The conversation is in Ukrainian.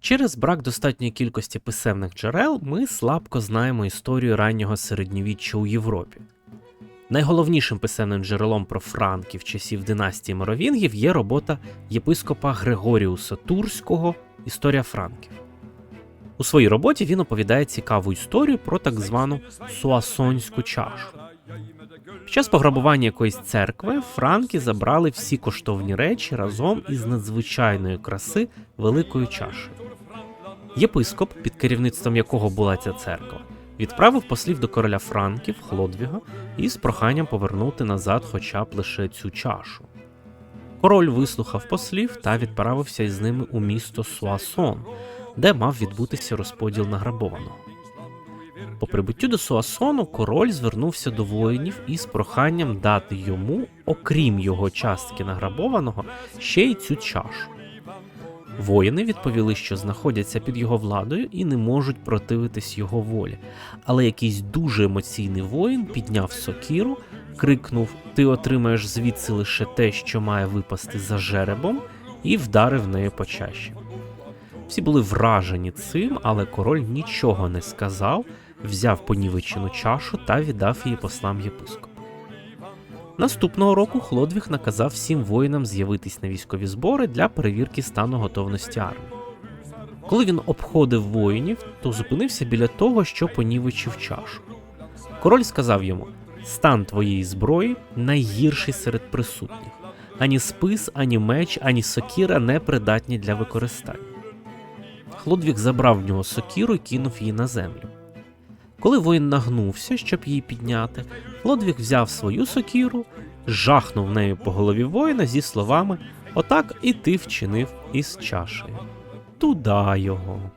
Через брак достатньої кількості писемних джерел ми слабко знаємо історію раннього середньовіччя у Європі. Найголовнішим писемним джерелом про франків часів династії Моровінгів є робота єпископа Григоріуса Турського Історія франків. У своїй роботі він оповідає цікаву історію про так звану Суасонську чашу. Під час пограбування якоїсь церкви франки забрали всі коштовні речі разом із надзвичайної краси великою чашею. Єпископ, під керівництвом якого була ця церква, відправив послів до короля Франків Хлодвіга із проханням повернути назад хоча б лише цю чашу. Король вислухав послів та відправився із ними у місто Суасон, де мав відбутися розподіл награбованого. По прибуттю до Суасону король звернувся до воїнів із проханням дати йому, окрім його частки награбованого, ще й цю чашу. Воїни відповіли, що знаходяться під його владою і не можуть противитись його волі. Але якийсь дуже емоційний воїн підняв сокіру, крикнув: Ти отримаєш звідси лише те, що має випасти за жеребом, і вдарив нею по чаші. Всі були вражені цим, але король нічого не сказав, взяв понівечену чашу та віддав її послам єпископа. Наступного року Хлодвіг наказав всім воїнам з'явитись на військові збори для перевірки стану готовності армії. Коли він обходив воїнів, то зупинився біля того, що понівечив чашу. Король сказав йому: стан твоєї зброї найгірший серед присутніх. Ані спис, ані меч, ані сокіра не придатні для використання. Хлодвіг забрав в нього сокіру і кинув її на землю. Коли воїн нагнувся, щоб її підняти, Лодвік взяв свою сокіру, жахнув нею по голові воїна зі словами Отак і ти вчинив із чашею. Туда його.